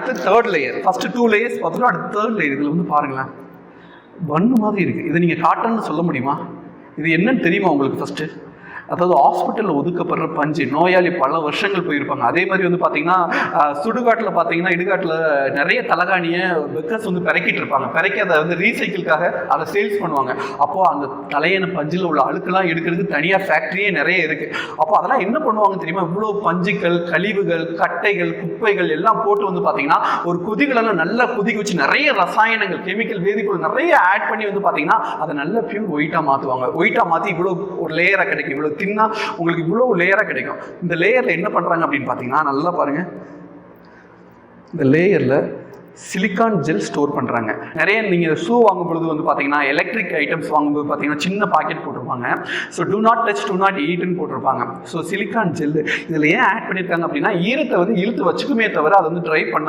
அடுத்து third layer first two layers பார்த்துட்டு அடுத்து தேர்ட் லேயர் இதில் வந்து பாருங்களேன். பண்ணு மாதிரி இருக்குது இதை நீங்கள் காட்டன்னு சொல்ல முடியுமா? இது என்னன்னு தெரியுமா உங்களுக்கு ஃபஸ்ட்டு அதாவது ஹாஸ்பிட்டலில் ஒதுக்கப்படுற பஞ்சு நோயாளி பல வருஷங்கள் போயிருப்பாங்க. அதே மாதிரி வந்து பார்த்தீங்கன்னா சுடுகாட்டில் பார்த்தீங்கன்னா இடுகாட்டில் நிறைய தலகாணியை பெக்கர்ஸ் வந்து பிறக்கிட்டு இருப்பாங்க. பிறக்கி அதை வந்து ரீசைக்கிள்காக அதை சேல்ஸ் பண்ணுவாங்க. அப்போது அந்த தலையான பஞ்சில் உள்ள அழுக்கெல்லாம் எடுக்கிறதுக்கு தனியாக ஃபேக்ட்ரியே நிறைய இருக்குது அப்போ அதெல்லாம் என்ன பண்ணுவாங்க தெரியுமா? இவ்வளோ பஞ்சுகள் கழிவுகள் கட்டைகள் குப்பைகள் எல்லாம் போட்டு வந்து பார்த்தீங்கன்னா ஒரு கொதிகளெல்லாம் நல்லா கொதிக்க வச்சு நிறைய ரசாயனங்கள் கெமிக்கல் வேதிப்பொருள் நிறைய ஆட் பண்ணி வந்து பார்த்தீங்கன்னா அதை நல்லா பியூர் ஒயிட்டாக மாற்றுவாங்க ஒயிட்டாக மாற்றி இவ்வளோ ஒரு லேயராக கிடைக்கும் இவ்வளோ தின்னா உங்களுக்கு இவ்வளோ லேயராக கிடைக்கும். இந்த லேயரில் என்ன பண்ணுறாங்க அப்படின்னு பார்த்தீங்கன்னா நல்லா பாருங்கள் இந்த லேயரில் சிலிக்கான் ஜெல் ஸ்டோர் பண்ணுறாங்க நிறைய நீங்கள் ஷூ வாங்கும் பொழுது வந்து பார்த்தீங்கன்னா எலக்ட்ரிக் ஐட்டம்ஸ் வாங்கும்போது பார்த்தீங்கன்னா சின்ன பாக்கெட் போட்டிருப்பாங்க. So do not touch do not ஈட்டுன்னு போட்டிருப்பாங்க. ஸோ சிலிக்கான் ஜெல் இதில் ஏன் ஆட் பண்ணியிருக்காங்க அப்படின்னா ஈரத்தை வந்து இழுத்து வச்சுக்குமே தவிர அதை வந்து ட்ரை பண்ண